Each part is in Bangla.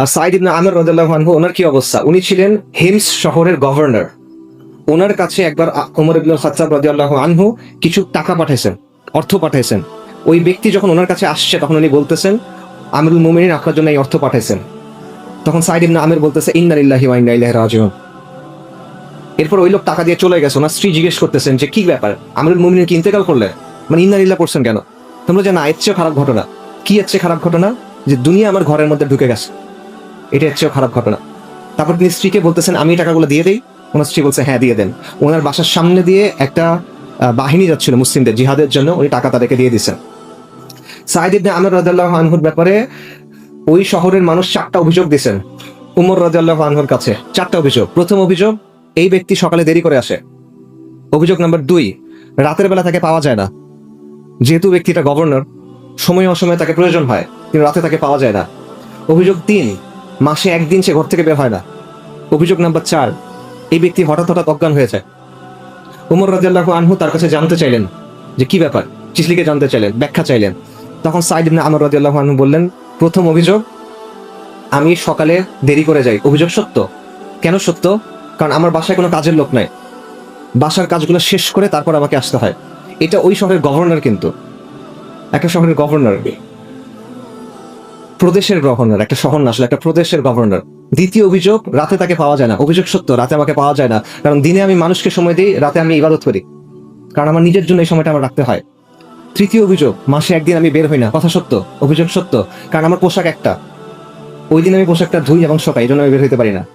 আর সাইদ ইবনে আমির রাদিয়াল্লাহু আনহু, ওনার কি অবস্থা? উনি ছিলেন হিমস শহরের গভর্নর। ওনার কাছে একবার ওমর ইবনুল খাত্তাব রাদিয়াল্লাহু আনহু কিছু টাকা পাঠাইছেন, অর্থ পাঠাইছেন। ওই ব্যক্তি যখন ওনার কাছে আসছে, তখন উনি বলতেছেন, আমিরুল মুমিনিন, আপনার জন্য এই অর্থ পাঠাইছেন। তখন সাইদ ইবনা আমির বলতেছে, ইন্নালিল্লাহি ওয়া ইন্না ইলাইহি রাজিউন। এরপর ওই লোক টাকা দিয়ে চলে গেছে। ওনার স্ত্রী জিজ্ঞেস করতেছেন যে, কি ব্যাপার? আমিরুল মুমিনিন কি ইন্তেকাল করলে? মানে ইন্নালিল্লাহ করছেন কেন? তোমরা যে না এর চেয়েও খারাপ ঘটনা। কি এর চেয়ে খারাপ ঘটনা? যে দুনিয়া আমার ঘরের মধ্যে ঢুকে গেছে। এটা চেয়েও খারাপ ঘটনা। তারপর তিনি স্ত্রীকে বলতেছেন, আমি টাকাগুলো দিয়ে দেই। ওনার স্ত্রী বলছে হ্যাঁ দিয়ে দেন। ওনার বাসার সামনে দিয়ে একটা বাহিনী যাচ্ছিল মুসলিমদের জিহাদের জন্য, উনি টাকা তাদেরকে দিয়ে দিচ্ছেন সাইদ ইবনে আমির রাদিয়াল্লাহু আনহুর ব্যাপারে ওই শহরের মানুষ চারটা অভিযোগ দিয়েছেন, উমর রাদিয়াল্লাহু আনহুর কাছে। চারটা অভিযোগ। প্রথম অভিযোগ, এই ব্যক্তি সকালে দেরি করে আসে। অভিযোগ নাম্বার দুই, রাতের বেলা তাকে পাওয়া যায় না। যেহেতু ব্যক্তিটা গভর্নর, সময় অসময়ে তাকে প্রয়োজন হয়, কিন্তু রাতে তাকে পাওয়া যায় না। অভিযোগ তিন মাসে একদিন সে ঘর থেকে বের হয় না। অভিযোগ নাম্বার চার, এই ব্যক্তি হঠাৎ হঠাৎ অজ্ঞান হয়ে যায়। উমর রাজিয়াল্লাহু আনহু তার কাছে জানতে চাইলেন যে কি ব্যাপার? চিসলিকে জানতে চাইলেন, ব্যাখ্যা চাইলেন। তখন সাইদ ইবনে আমর রাজিয়াল্লাহু আনহু বললেন, প্রথম অভিযোগ, আমি সকালে দেরি করে যাই। অভিযোগ সত্য? কেন সত্য? কারণ আমার বাসায় কোনো কাজের লোক নাই। বাসার কাজগুলো শেষ করে তারপর আমাকে আসতে হয়। এটা ওই শহরের গভর্নর কিন্তু। একটা শহরের গভর্নর? প্রদেশের গভর্নর একটা শহর না, আসলে একটা প্রদেশের গভর্নর দ্বিতীয় অভিযোগ, রাতে তাকে পাওয়া যায় না। অভিযোগ সত্য, রাতে আমাকে পাওয়া যায় না। কারণ দিনে আমি মানুষকে সময় দিই, রাতে আমি ইবাদত করি। কারণ আমার নিজের জন্য এই সময়টা আমার রাখতে হয়। তৃতীয় অভিযোগ, মাসে একদিন আমি বের হই না। কথা সত্য, অভিযোগ সত্য। কারণ আমার পোশাক একটা। ওই দিন আমি পোশাকটা ধুই এবং শোকাই, এই জন্য আমি বের হইতে পারি না।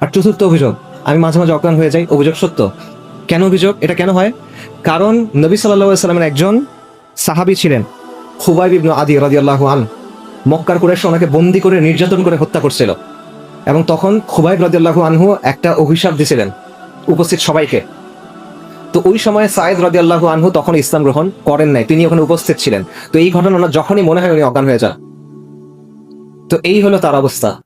আর চতুর্থ অভিযোগ, আমি মাঝে মাঝে অজ্ঞান হয়ে যাই, অভিযোগ সত্য। কেন অভিযোগ? এটা কেন হয়? কারণ নবী সাল্লাহ সাল্লামের একজন সাহাবী ছিলেন, খুবাইব ইবনু আদি রাদিয়াল্লাহু আন মক্কার কুরাইশ ওনাকে বন্দি করে নির্যাতন করে হত্যা করছিল। এবং তখন খুবাইব রদিয়াল্লাহু আনহু একটা অভিশাপ দিছিলেন উপস্থিত সবাইকে। তো ওই সময় সায়েদ রদিয়াল্লাহু আনহু তখন ইসলাম গ্রহণ করেন নাই, তিনি ওখানে উপস্থিত ছিলেন। তো এই ঘটনা ওনার যখনই মনে হয় উনি অজ্ঞান হয়ে যান। তো এই হলো তার অবস্থা।